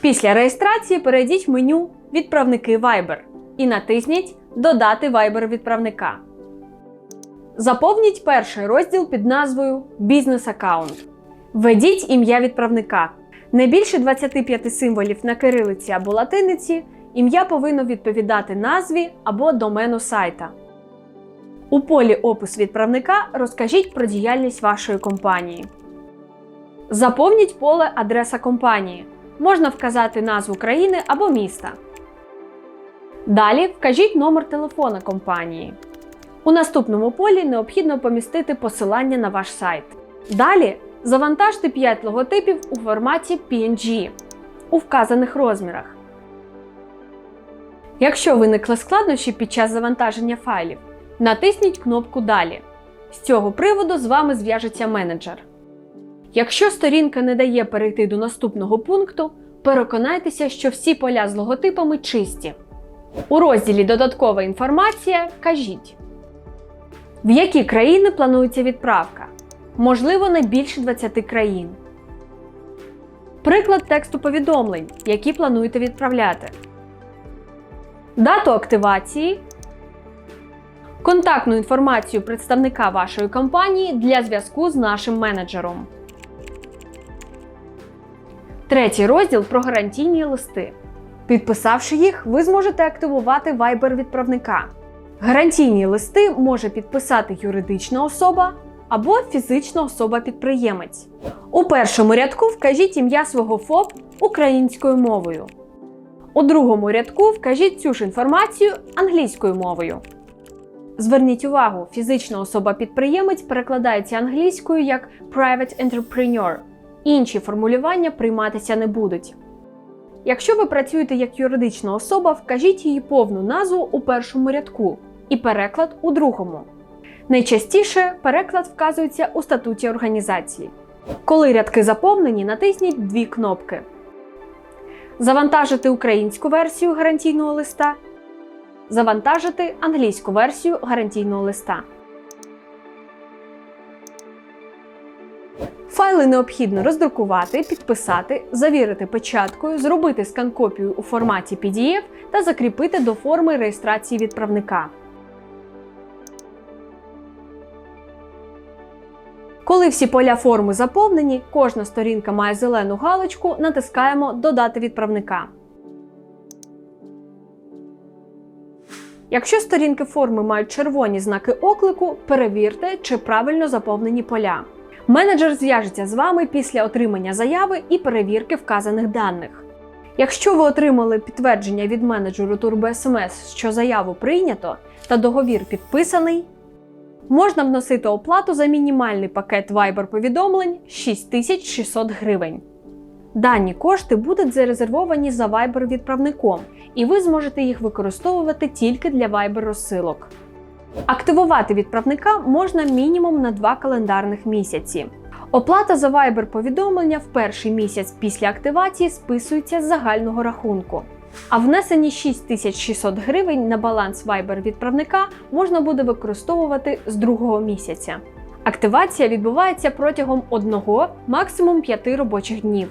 Після реєстрації перейдіть в меню Відправники Viber і натисніть Додати Viber відправника. Заповніть перший розділ під назвою Бізнес аккаунт. Введіть ім'я відправника. Не більше 25 символів на кирилиці або латиниці. Ім'я повинно відповідати назві або домену сайта. У полі Опис відправника розкажіть про діяльність вашої компанії. Заповніть поле Адреса компанії. Можна вказати назву країни або міста. Далі вкажіть номер телефона компанії. У наступному полі необхідно помістити посилання на ваш сайт. Далі завантажте 5 логотипів у форматі PNG у вказаних розмірах. Якщо виникли складнощі під час завантаження файлів, натисніть кнопку Далі. З цього приводу з вами зв'яжеться менеджер. Якщо сторінка не дає перейти до наступного пункту, переконайтеся, що всі поля з логотипами чисті. У розділі Додаткова інформація кажіть, в які країни планується відправка. Можливо, не більше 20 країн. Приклад тексту повідомлень, які плануєте відправляти. Дату активації. Контактну інформацію представника вашої компанії для зв'язку з нашим менеджером. Третій розділ про гарантійні листи. Підписавши їх, ви зможете активувати Viber відправника. Гарантійні листи може підписати юридична особа або фізична особа-підприємець. У першому рядку вкажіть ім'я свого ФОП українською мовою. У другому рядку вкажіть цю ж інформацію англійською мовою. Зверніть увагу, фізична особа-підприємець перекладається англійською як Private Entrepreneur. Інші формулювання прийматися не будуть. Якщо ви працюєте як юридична особа, вкажіть її повну назву у першому рядку і переклад у другому. Найчастіше переклад вказується у статуті організації. Коли рядки заповнені, натисніть дві кнопки: Завантажити українську версію гарантійного листа, завантажити англійську версію гарантійного листа. Файли необхідно роздрукувати, підписати, завірити печаткою, зробити скан-копію у форматі PDF та закріпити до форми реєстрації відправника. Коли всі поля форми заповнені, кожна сторінка має зелену галочку, натискаємо Додати відправника. Якщо сторінки форми мають червоні знаки оклику, перевірте, чи правильно заповнені поля. Менеджер зв'яжеться з вами після отримання заяви і перевірки вказаних даних. Якщо ви отримали підтвердження від менеджеру TurboSMS, що заяву прийнято та договір підписаний, можна вносити оплату за мінімальний пакет Viber повідомлень 6600 гривень. Дані кошти будуть зарезервовані за Viber відправником, і ви зможете їх використовувати тільки для Viber розсилок. Активувати відправника можна мінімум на 2 календарних місяці. Оплата за Viber повідомлення в перший місяць після активації списується з загального рахунку. А внесені 6600 гривень на баланс Viber відправника можна буде використовувати з другого місяця. Активація відбувається протягом одного, максимум 5 робочих днів.